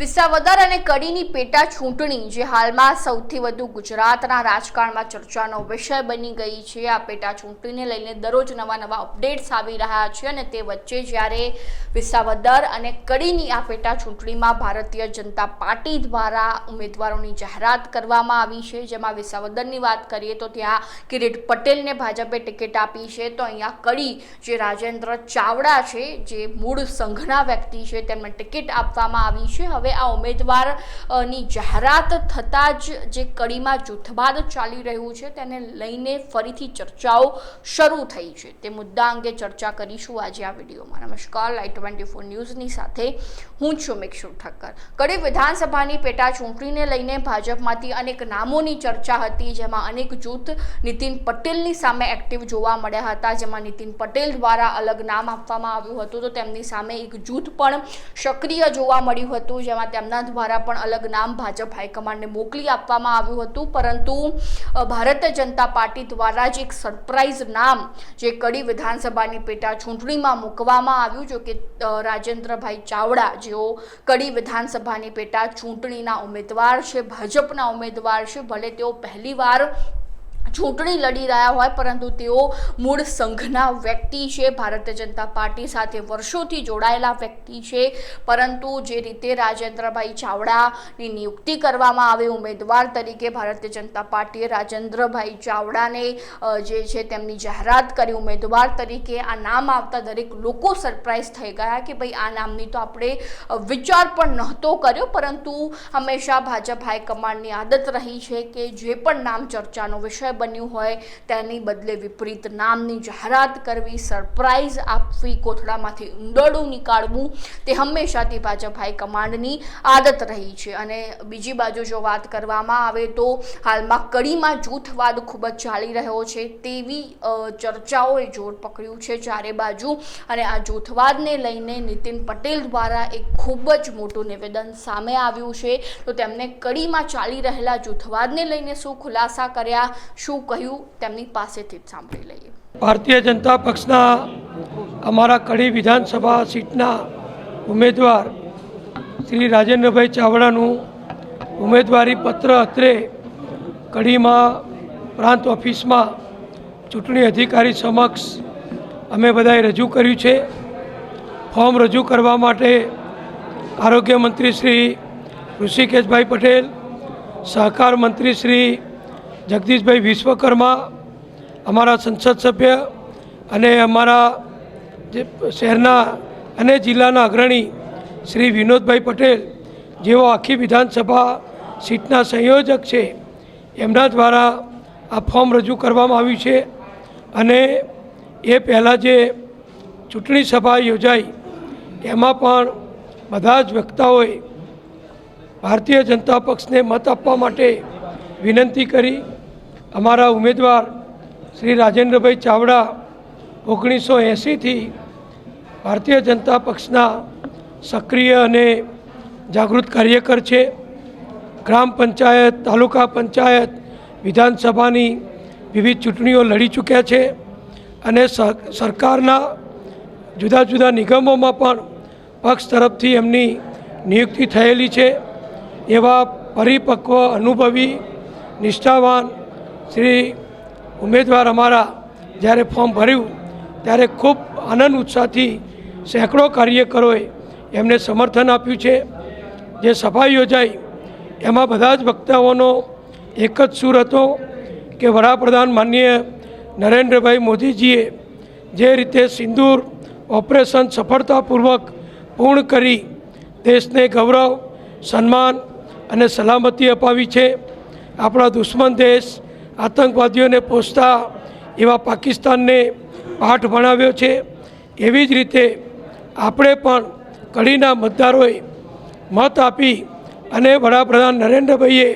વિસાવદર અને કડીની પેટા ચૂંટણી, જે હાલમાં સૌથી વધુ ગુજરાતના રાજકારણમાં ચર્ચાનો વિષય બની ગઈ છે. આ પેટા ચૂંટણીને લઈને દરરોજ નવા નવા અપડેટ્સ આવી રહ્યા છે અને તે વચ્ચે જ્યારે વિસાવદર અને કડીની આ પેટા ચૂંટણીમાં ભારતીય જનતા પાર્ટી દ્વારા ઉમેદવારોની જાહેરાત કરવામાં આવી છે. જેમાં વિસાવદરની વાત કરીએ તો ત્યાં કિરીટ પટેલને ભાજપે ટિકિટ આપી છે. તો અહીંયા કડી જે રાજેન્દ્ર ચાવડા છે, જે મૂળ સંઘના વ્યક્તિ છે, તેમને ટિકિટ આપવામાં આવી છે. હવે આ ઉમેદવારની જાહેરાત થતાં જ જે કડીમાં જૂથબાદ ચાલી રહ્યું છે તેને લઈને ફરીથી ચર્ચાઓ શરૂ થઈ છે. તે મુદ્દા અંગે ચર્ચા કરીશું આજે આ વિડીયોમાં. નમસ્કાર. લાઈટ ટ્વેન્ટી ફોર ન્યૂઝની સાથે હું છું મિક્ષુ ઠક્કર. કડી વિધાનસભાની પેટા ચૂંટણીને લઈને ભાજપમાંથી અનેક નામોની ચર્ચા હતી, જેમાં અનેક જૂથ નીતિન પટેલની સામે એક્ટિવ જોવા મળ્યા હતા, જેમાં નીતિન પટેલ દ્વારા અલગ નામ આપવામાં આવ્યું હતું. તો તેમની સામે એક જૂથ પણ સક્રિય જોવા મળ્યું હતું, જેમાં તેમના દ્વારા પણ અલગ નામ ભાજપ હાઈકમાન્ડને મોકલી આપવામાં આવ્યું હતું. પરંતુ ભારતીય જનતા પાર્ટી દ્વારા જ એક સરપ્રાઇઝ નામ જે કડી વિધાનસભાની પેટા ચૂંટણીમાં મૂકવામાં આવ્યું, જો કે રાજેન્દ્રભાઈ ચાવડા, જેઓ કડી વિધાનસભાની પેટા ચૂંટણીના ઉમેદવાર છે, ભાજપના ઉમેદવાર છે. ભલે તેઓ પહેલીવાર ચૂંટણી લડી રહ્યા હોય, પરંતુ તેઓ મૂળ સંઘના વ્યક્તિ છે. ભારતીય જનતા પાર્ટી સાથે વર્ષોથી જોડાયેલા વ્યક્તિ છે. પરંતુ જે રીતે રાજેન્દ્રભાઈ ચાવડાની નિયુક્તિ કરવામાં આવે, ઉમેદવાર તરીકે ભારતીય જનતા પાર્ટીએ રાજેન્દ્રભાઈ ચાવડાને જે છે તેમની જાહેરાત કરી. ઉમેદવાર તરીકે આ નામ આવતા દરેક લોકો સરપ્રાઇઝ થઈ ગયા કે ભાઈ, આ નામની તો આપણે વિચાર પણ નહોતો કર્યો. પરંતુ હંમેશા ભાજપ હાઈકમાન્ડની આદત રહી છે કે જે પણ નામ ચર્ચાનો વિષય બન્યું હોય તેની બદલે વિપરીત નામની જાહેરાત કરવી સરપ્રાઇઝ આપવી, કોથળામાંથી ઊંડળું નીકાળવું, તે હંમેશાથી ભાજપ હાઈકમાન્ડની આદત રહી છે. અને બીજી બાજુ જો વાત કરવામાં આવે તો હાલમાં કડીમાં જૂથવાદ ખૂબ જ ચાલી રહ્યો છે તેવી ચર્ચાઓએ જોર પકડ્યું છે ચારે બાજુ. અને આ જૂથવાદને લઈને નીતિન પટેલ દ્વારા એક ખૂબ જ મોટું નિવેદન સામે આવ્યું છે. તો તેમને કડીમાં ચાલી રહેલા જૂથવાદને લઈને શું ખુલાસા કર્યા? શું કહ્યું તેમની પાસેથી સાંભળી લઈએ. ભારતીય જનતા પક્ષના અમારા કડી વિધાનસભા સીટના ઉમેદવાર શ્રી રાજેન્દ્રભાઈ ચાવડાનું ઉમેદવારી પત્ર અત્રે કડીમાં પ્રાંત ઓફિસમાં ચૂંટણી અધિકારી સમક્ષ અમે બધાએ રજૂ કર્યું છે. ફોર્મ રજૂ કરવા માટે આરોગ્ય મંત્રી શ્રી ઋષિકેશભાઈ પટેલ, સહકાર મંત્રી શ્રી જગદીશભાઈ વિશ્વકર્મા, અમારા સંસદ સભ્ય અને અમારા જે શહેરના અને જિલ્લાના અગ્રણી શ્રી વિનોદભાઈ પટેલ, જેઓ આખી વિધાનસભા સીટના સંયોજક છે, એમના દ્વારા આ ફોર્મ રજૂ કરવામાં આવ્યું છે. અને એ પહેલાં જે ચૂંટણી સભા યોજાઈ, એમાં પણ બધા જ વક્તાઓએ ભારતીય જનતા પક્ષને મત આપવા માટે વિનંતી કરી. અમારા ઉમેદવાર શ્રી રાજેન્દ્રભાઈ ચાવડા ઓગણીસો એંસીથી ભારતીય જનતા પક્ષના સક્રિય અને જાગૃત કાર્યકર છે. ગ્રામ પંચાયત, તાલુકા પંચાયત, વિધાનસભાની વિવિધ ચૂંટણીઓ લડી ચૂક્યા છે અને સરકારના જુદા જુદા નિગમોમાં પણ પક્ષ તરફથી એમની નિયુક્તિ થયેલી છે. એવા પરિપક્વ, અનુભવી, નિષ્ઠાવાન શ્રી ઉમેદવાર અમારા જ્યારે ફોર્મ ભર્યું, ત્યારે ખૂબ આનંદ ઉત્સાહથી સેંકડો કાર્યકરોએ એમને સમર્થન આપ્યું છે. જે સભા યોજાઈ, એમાં બધા જ વક્તાઓનો એક જ સૂર હતો કે વડાપ્રધાન માનનીય નરેન્દ્રભાઈ મોદીજીએ જે રીતે સિંદૂર ઓપરેશન સફળતાપૂર્વક પૂર્ણ કરી, દેશને ગૌરવ, સન્માન અને સલામતી અપાવી છે. આપણા દુશ્મન દેશ આતંકવાદીઓને પોષતા એવા પાકિસ્તાનને પાઠ ભણાવ્યો છે. એવી જ રીતે આપણે પણ કડીના મતદારોએ મત આપી અને વડાપ્રધાન નરેન્દ્રભાઈએ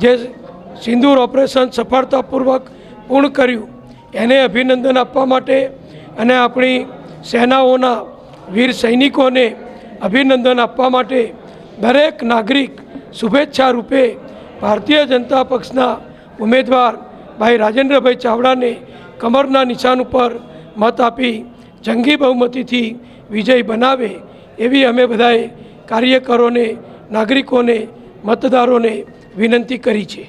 જે સિંદૂર ઓપરેશન સફળતાપૂર્વક પૂર્ણ કર્યું, એને અભિનંદન આપવા માટે અને આપણી સેનાઓના વીર સૈનિકોને અભિનંદન આપવા માટે દરેક નાગરિક શુભેચ્છા રૂપે ભારતીય જનતા પક્ષના ઉમેદવાર ભાઈ રાજેન્દ્રભાઈ ચાવડાને કમરના નિશાન ઉપર મત આપી જંગી બહુમતીથી વિજય બનાવે એવી અમે બધાએ કાર્યકરોને, નાગરિકોને, મતદારોને વિનંતી કરી છે.